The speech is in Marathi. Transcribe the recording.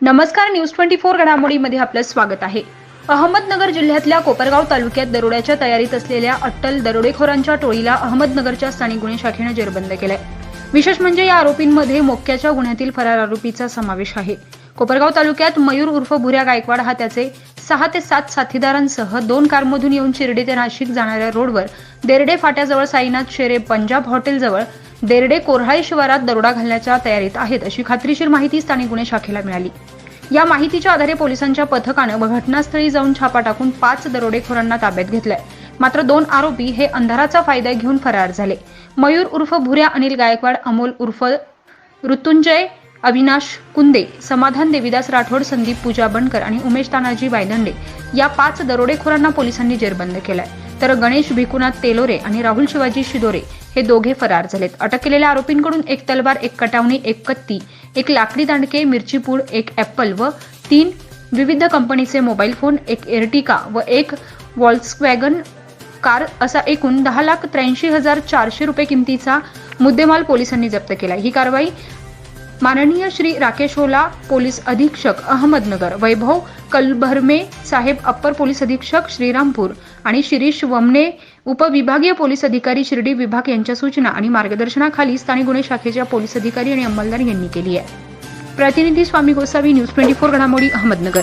नमस्कार न्यूज ट्वेंटी फोर घडामोडीमध्ये आपलं स्वागत आहे. अहमदनगर जिल्ह्यातल्या कोपरगाव तालुक्यात दरोड्याच्या तयारीत असलेल्या अट्टल दरोडेखोरांच्या टोळीला अहमदनगरच्या स्थानिक गुन्हे शाखेनं जेरबंद केलंय. विशेष म्हणजे या आरोपींमध्ये मोक्याच्या गुन्ह्यातील फरार आरोपीचा समावेश आहे. कोपरगाव तालुक्यात मयूर उर्फ भुऱ्या गायकवाड हा त्याचे सहा ते सात साथीदारांसह दोन कारमधून येऊन शिर्डी ते नाशिक जाणाऱ्या रोडवर देरडे फाट्याजवळ साईनाथ शेरे पंजाब हॉटेलजवळ देरडे कोऱ्हाळे शिवारात दरोडा घालण्याच्या तयारीत आहेत अशी खात्रीशीर माहिती स्थानिक गुन्हे शाखेला मिळाली. या माहितीच्या आधारे पोलिसांच्या पथकानं घटनास्थळी जाऊन छापा टाकून पाच दरोडेखोरांना ताब्यात घेतलंय. मात्र दोन आरोपी हे अंधाराचा फायदा घेऊन फरार झाले. मयूर उर्फ भुऱ्या अनिल गायकवाड अमोल उर्फ ऋतुंजय अविनाश कुंदे समाधान देविदास राठोड संदीप पूजा बनकर आणि उमेश तानाजी बायदंडे या पाच दरोडेखोरांना पोलिसांनी जेरबंद केलाय. तर गणेश भिकुनाथ तेलोरे आणि राहुल शिवाजी शिदोरे हे दोघे फरार झालेत. अटक केलेल्या आरोपींकडून एक तलवार एक कटावणी एक कत्ती एक लाकडी दांडके मिरचीपूड एक ॲपल व तीन विविध कंपनीचे मोबाईल फोन एक एर्टिका व एक वॉल्सवॅगन कार असा एकूण दहा लाख त्र्याऐंशी हजार चारशे रुपये किमतीचा मुद्देमाल पोलिसांनी जप्त केला ही कारवाई माननीय श्री राकेश होला पोलीस अधीक्षक अहमदनगर वैभव कलभरमे साहेब अप्पर पोलीस अधीक्षक श्रीरामपूर आणि शिरीष वमने उपविभागीय पोलीस अधिकारी शिर्डी विभाग यांच्या सूचना आणि मार्गदर्शनाखाली स्थानिक गुन्हे शाखेच्या पोलीस अधिकारी आणि अंमलदार यांनी केली आहे. प्रतिनिधी Swami Gosavi news twenty four घडामोडी अहमदनगर.